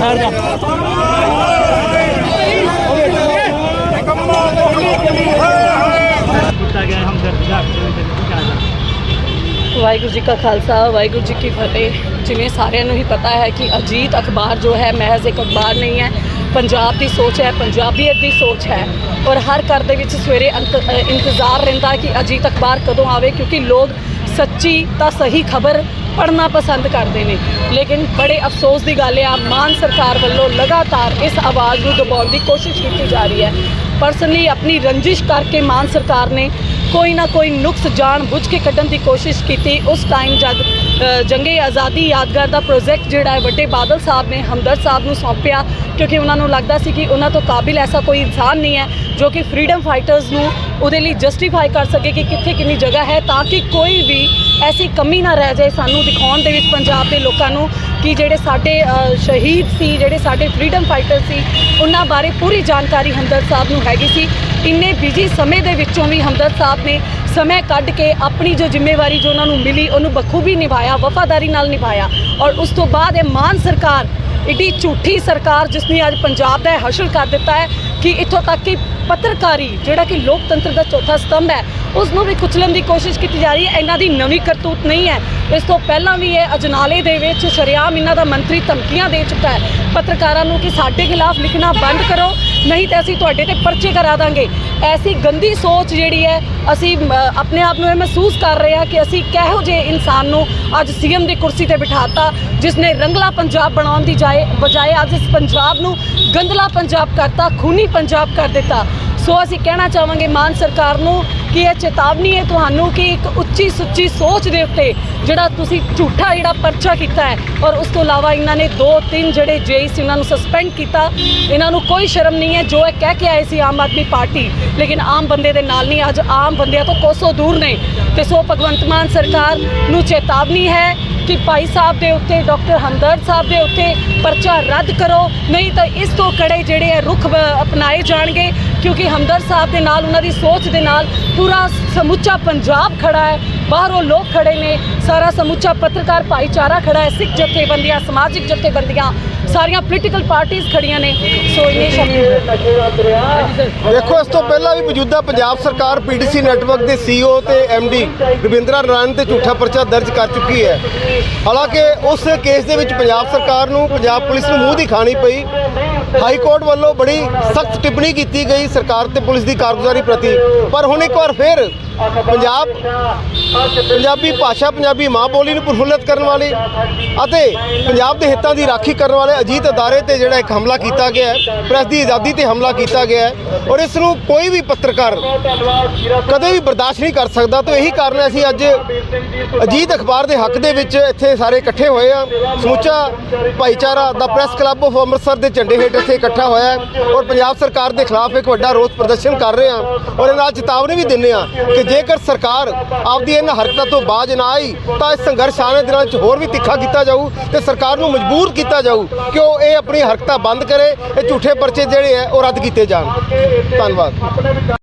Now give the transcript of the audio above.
ਠਹਿਰ ਜਾ। ਵਾਹਿਗੁਰੂ ਜੀ ਕਾ ਖਾਲਸਾ ਵਾਹਿਗੁਰੂ ਜੀ ਕੀ ਫਤਿਹ। ਜਿਵੇਂ ਸਾਰਿਆਂ ਨੂੰ ਹੀ ਪਤਾ ਹੈ ਕਿ ਅਜੀਤ ਅਖਬਾਰ ਜੋ ਹੈ ਮਹਿਜ਼ ਇੱਕ ਅਖਬਾਰ ਨਹੀਂ ਹੈ। ਪੰਜਾਬ ਦੀ ਸੋਚ ਹੈ ਪੰਜਾਬੀਅਤ ਦੀ ਸੋਚ ਹੈ। ਔਰ ਹਰ ਘਰ ਦੇ ਵਿੱਚ ਸਵੇਰੇ ਇੰਤਜ਼ਾਰ ਰਹਿੰਦਾ ਕਿ ਅਜੀਤ ਅਖਬਾਰ ਕਦੋਂ ਆਵੇ ਕਿਉਂਕਿ ਲੋਕ ਸੱਚੀ ਤਾਂ ਸਹੀ ਖਬਰ ਪੜ੍ਹਨਾ ਪਸੰਦ ਕਰਦੇ ਨੇ। ਲੇਕਿਨ ਬੜੇ ਅਫਸੋਸ ਦੀ ਗੱਲ ਆ, ਮਾਨ ਸਰਕਾਰ ਵੱਲੋਂ ਲਗਾਤਾਰ ਇਸ ਆਵਾਜ਼ ਨੂੰ ਦਬਾਉਣ ਦੀ ਕੋਸ਼ਿਸ਼ ਕੀਤੀ ਜਾ ਰਹੀ ਹੈ। ਪਰਸਨਲੀ ਆਪਣੀ ਰੰਜਿਸ਼ ਕਰਕੇ ਮਾਨ ਸਰਕਾਰ ਨੇ ਕੋਈ ਨਾ ਕੋਈ ਨੁਕਸ ਜਾਣ ਬੁੱਝ ਕੇ ਕੱਢਣ ਦੀ ਕੋਸ਼ਿਸ਼ ਕੀਤੀ। ਉਸ ਟਾਈਮ ਜਦ ਜੰਗੇ ਆਜ਼ਾਦੀ ਯਾਦਗਾਰ ਦਾ ਪ੍ਰੋਜੈਕਟ ਜਿਹੜਾ ਹੈ, ਵੱਡੇ ਬਾਦਲ ਸਾਹਿਬ ਨੇ, ਹਮਦਰਦ ਸਾਹਿਬ ਨੂੰ ਸੌਂਪਿਆ, ਕਿਉਂਕਿ ਉਹਨਾਂ ਨੂੰ ਲੱਗਦਾ ਸੀ ਕਿ ਉਹਨਾਂ ਤੋਂ ਕਾਬਿਲ ਐਸਾ ਕੋਈ ਇਨਸਾਨ ਨਹੀਂ ਹੈ ਜੋ ਕਿ ਫਰੀडम ਫਾਈਟਰਸ ਨੂੰ ਉਹਦੇ ਲਈ ਜਸਟੀਫਾਈ ਕਰ ਸਕੇ ਕਿ ਕਿੱਥੇ ਕਿੰਨੀ ਜਗ੍ਹਾ ਹੈ, ਤਾਂ ਕਿ ਕੋਈ ਵੀ ਐਸੀ ਕਮੀ ਨਾ ਰਹਿ ਜਾਏ ਸਾਨੂੰ ਦਿਖਾਉਣ ਦੇ ਵਿੱਚ ਪੰਜਾਬ ਦੇ ਲੋਕਾਂ ਨੂੰ ਕਿ ਜਿਹੜੇ ਸਾਡੇ ਸ਼ਹੀਦ ਸੀ, ਜਿਹੜੇ ਸਾਡੇ ਫਰੀडम ਫਾਈਟਰ ਸੀ, ਉਹਨਾਂ ਬਾਰੇ ਪੂਰੀ ਜਾਣਕਾਰੀ ਹਮਦਰਦ ਸਾਹਿਬ ਨੂੰ ਹੈਗੀ ਸੀ। ਇੰਨੇ ਬਿਜ਼ੀ ਸਮੇਂ ਦੇ ਵਿੱਚੋਂ ਵੀ ਹਮਦਰ ਸਾਹਿਬ ਨੇ ਸਮੇਂ ਕੱਢ ਕੇ ਆਪਣੀ ਜੋ ਜ਼ਿੰਮੇਵਾਰੀ ਜੋ ਉਹਨਾਂ ਨੂੰ ਮਿਲੀ, ਉਹਨੂੰ ਬਖੂਬੀ ਨਿਭਾਇਆ, ਵਫਾਦਾਰੀ ਨਾਲ ਨਿਭਾਇਆ। ਔਰ ਉਸ ਤੋਂ ਬਾਅਦ ਇਹ ਮਾਨ ਸਰਕਾਰ, ਏਡੀ ਝੂਠੀ ਸਰਕਾਰ ਜਿਸ ਨੇ ਅੱਜ ਪੰਜਾਬ ਦਾ ਇਹ ਹਸ਼ਰ ਕਰ ਦਿੱਤਾ ਹੈ ਕਿ ਇੱਥੋਂ ਤੱਕ ਕਿ ਪੱਤਰਕਾਰੀ, ਜਿਹੜਾ ਕਿ ਲੋਕਤੰਤਰ ਦਾ ਚੌਥਾ ਸਤੰਭ ਹੈ, ਉਸ ਨੂੰ ਵੀ ਕੁਚਲਣ ਦੀ ਕੋਸ਼ਿਸ਼ ਕੀਤੀ ਜਾ ਰਹੀ ਹੈ। ਇਹਨਾਂ ਦੀ ਨਵੀਂ ਕਰਤੂਤ ਨਹੀਂ ਹੈ। ਇਸ ਤੋਂ ਪਹਿਲਾਂ ਵੀ ਇਹ ਅਜਨਾਲੇ ਦੇ ਵਿੱਚ ਸ਼ਰੇਆਮ ਇਹਨਾਂ ਦਾ ਮੰਤਰੀ ਧਮਕੀਆਂ ਦੇ ਚੁੱਕਾ ਹੈ। ਪੱਤਰਕਾਰਾਂ ਨੂੰ ਕਿ ਸਾਡੇ ਖਿਲਾਫ ਲਿਖਣਾ ਬੰਦ ਕਰੋ। ਨਹੀਂ ਤਾਂ ਅਸੀਂ ਤੁਹਾਡੇ ਤੇ ਪਰਚੇ ਕਰਾ ਦਾਂਗੇ। ਐਸੀ ਗੰਦੀ ਸੋਚ ਜਿਹੜੀ ਹੈ, ਅਸੀਂ ਆਪਣੇ ਆਪ ਨੂੰ ਇਹ ਮਹਿਸੂਸ ਕਰ ਰਹੇ ਹਾਂ ਕਿ ਅਸੀਂ ਕਿਹੋ ਜਿਹੇ ਇਨਸਾਨ ਨੂੰ ਅੱਜ ਸੀਐਮ ਦੀ ਕੁਰਸੀ ਤੇ ਬਿਠਾਤਾ ਜਿਸ ਨੇ ਰੰਗਲਾ ਪੰਜਾਬ ਬਣਾਉਣ ਦੀ ਜਾਏ, ਬਜਾਏ ਅੱਜ ਇਸ ਪੰਜਾਬ ਨੂੰ ਗੰਦਲਾ ਪੰਜਾਬ ਕਰਤਾ, ਖੂਨੀ ਪੰਜਾਬ ਕਰ ਦਿੱਤਾ। ਸੋ ਅਸੀਂ ਕਹਿਣਾ ਚਾਹਾਂਗੇ ਮਾਨ ਸਰਕਾਰ ਨੂੰ ਕਿ ਇਹ ਚੇਤਾਵਨੀ ਹੈ ਤੁਹਾਨੂੰ ਕਿ ਇੱਕ ਉੱਚੀ ਸੁੱਚੀ ਸੋਚ ਦੇ ਉੱਤੇ ਜਿਹੜਾ ਤੁਸੀਂ ਝੂਠਾ ਜਿਹੜਾ ਪਰਚਾ ਕੀਤਾ ਹੈ ਔਰ ਉਸ ਤੋਂ ਇਲਾਵਾ ਇਹਨਾਂ ਨੇ ਦੋ ਤਿੰਨ ਜਿਹੜੇ ਜੇਈ ਸੀ, ਉਹਨਾਂ ਨੂੰ ਸਸਪੈਂਡ ਕੀਤਾ। ਇਹਨਾਂ ਨੂੰ ਕੋਈ ਸ਼ਰਮ ਨਹੀਂ ਹੈ, ਜੋ ਇਹ ਕਹਿ ਕੇ ਆਏ ਸੀ ਆਮ ਆਦਮੀ ਪਾਰਟੀ, ਲੇਕਿਨ ਆਮ ਬੰਦੇ ਦੇ ਨਾਲ ਨਹੀਂ, ਅੱਜ ਆਮ ਬੰਦਿਆਂ ਤੋਂ ਕੋਸੋਂ ਦੂਰ ਨੇ। ਤੇ ਸੋ ਭਗਵੰਤ ਮਾਨ ਸਰਕਾਰ ਨੂੰ ਚੇਤਾਵਨੀ ਹੈ ਕਿ ਭਾਈ ਸਾਹਿਬ ਦੇ ਉੱਤੇ, ਡਾਕਟਰ ਹਮਦਰਦ ਸਾਹਿਬ ਦੇ ਉੱਤੇ ਪਰਚਾ ਰੱਦ ਕਰੋ, ਨਹੀਂ ਤਾਂ ਇਸ ਤੋਂ ਕੜੇ ਜਿਹੜੇ ਹੈ ਰੁਖ ਅਪਣਾਏ ਜਾਣਗੇ। ਕਿਉਂਕਿ ਹਮਦਰ ਸਾਹਿਬ ਦੇ ਨਾਲ, ਉਹਨਾਂ ਦੀ ਸੋਚ ਦੇ ਨਾਲ ਪੂਰਾ ਸਮੁੱਚਾ ਪੰਜਾਬ ਖੜਾ ਹੈ। ਬਾਹਰੋਂ ਲੋਕ ਖੜੇ ਨੇ, ਸਾਰਾ ਸਮੁੱਚਾ ਪੱਤਰਕਾਰ ਭਾਈਚਾਰਾ ਖੜਾ ਹੈ, ਸਿੱਖ ਜਥੇਬੰਦੀਆਂ, ਸਮਾਜਿਕ ਜਥੇਬੰਦੀਆਂ ਸਾਰੀਆਂ ਪੋਲੀਟੀਕਲ ਪਾਰਟੀਆਂ ਖੜੀਆਂ ਨੇ। ਸੋ ਇਹਨੇ ਸ਼ਬਦ ਦੇਖੋ, ਇਸ ਤੋਂ ਪਹਿਲਾਂ ਵੀ ਮੌਜੂਦਾ ਪੰਜਾਬ ਸਰਕਾਰ, ਪੀਡੀਸੀ ਨੈਟਵਰਕ ਦੇ ਸੀਈਓ ਤੇ ਐਮਡੀ ਰਵਿੰਦਰਾ ਨਾਰਾਇਣ ਤੇ ਝੂਠਾ ਪਰਚਾ ਦਰਜ ਕਰ ਚੁੱਕੀ ਹੈ। ਹਾਲਾਂਕਿ, ਉਸ ਕੇਸ ਦੇ ਵਿੱਚ ਪੰਜਾਬ ਸਰਕਾਰ ਨੂੰ ਪੰਜਾਬ ਪੁਲਿਸ ਨੂੰ ਮੂੰਹ ਦੀ ਖਾਣੀ ਪਈ। ਹਾਈ ਕੋਰਟ ਵੱਲੋਂ ਬੜੀ ਸਖਤ ਟਿੱਪਣੀ ਕੀਤੀ ਗਈ ਸਰਕਾਰ ਤੇ ਪੁਲਿਸ ਦੀ ਕਾਰਗੁਜ਼ਾਰੀ ਪ੍ਰਤੀ। ਪਰ ਹੁਣ ਇੱਕ ਵਾਰ ਫਿਰ ਪੰਜਾਬ ਪੰਜਾਬੀ ਭਾਸ਼ਾ, ਪੰਜਾਬੀ ਮਾਂ ਬੋਲੀ ਨੂੰ ਪ੍ਰਫੁੱਲਤ ਕਰਨ ਵਾਲੇ ਅਤੇ ਪੰਜਾਬ ਦੇ ਹਿੱਤਾਂ ਦੀ ਰਾਖੀ ਕਰਨ ਵਾਲੇ ਅਜੀਤ ਅਦਾਰੇ ਤੇ ਜਿਹੜਾ ਇੱਕ ਹਮਲਾ ਕੀਤਾ ਗਿਆ ਹੈ, ਪ੍ਰੈਸ ਦੀ ਆਜ਼ਾਦੀ ਤੇ ਹਮਲਾ ਕੀਤਾ ਗਿਆ ਹੈ ਔਰ ਇਸ ਨੂੰ ਕੋਈ ਵੀ ਪੱਤਰਕਾਰ ਕਦੇ ਵੀ ਬਰਦਾਸ਼ਤ ਨਹੀਂ ਕਰ ਸਕਦਾ। ਤਾਂ ਇਹੀ ਕਾਰਨ ਹੈ, ਅਸੀਂ ਅੱਜ ਅਜੀਤ ਅਖਬਾਰ ਦੇ ਹੱਕ ਦੇ ਵਿੱਚ ਇੱਥੇ ਸਾਰੇ ਇਕੱਠੇ ਹੋਏ ਆ ਸਮੁੱਚਾ ਭਾਈਚਾਰਾ ਦਾ ਪ੍ਰੈਸ ਕਲੱਬ ਆਫ ਅੰਮ੍ਰਿਤਸਰ ਦੇ ਝੰਡੇ ਹੇਠ ਇੱਥੇ ਇਕੱਠਾ ਹੋਇਆ ਹੈ ਔਰ ਪੰਜਾਬ ਸਰਕਾਰ ਦੇ ਖਿਲਾਫ ਇੱਕ ਵੱਡਾ ਰੋਸ ਪ੍ਰਦਰਸ਼ਨ ਕਰ ਰਹੇ ਆ ਔਰ ਇਹ ਨਾਲ ਚੇਤਾਵਨੀ ਵੀ ਦਿੰਦੇ ਆ ਕਿ ਜੇਕਰ ਸਰਕਾਰ ਆਪਦੀ ਇਹਨਾਂ ਹਰਕਤਾਂ ਤੋਂ ਬਾਜ ਨਾ ਆਈ, ਤਾਂ ਇਸ ਸੰਘਰਸ਼ ਆਉਣੇ ਦਿਨਾਂ ਵਿੱਚ ਹੋਰ ਵੀ ਤਿੱਖਾ ਕੀਤਾ ਜਾਊ ਤੇ ਸਰਕਾਰ ਨੂੰ ਮਜਬੂਰ ਕੀਤਾ ਜਾਊ ਕਿ ਉਹ ਇਹ ਆਪਣੀ ਹਰਕਤਾਂ ਬੰਦ ਕਰੇ, ਇਹ ਝੂਠੇ ਪਰਚੇ ਜਿਹੜੇ ਹੈ ਉਹ ਰੱਦ ਕੀਤੇ ਜਾਣ। ਧੰਨਵਾਦ।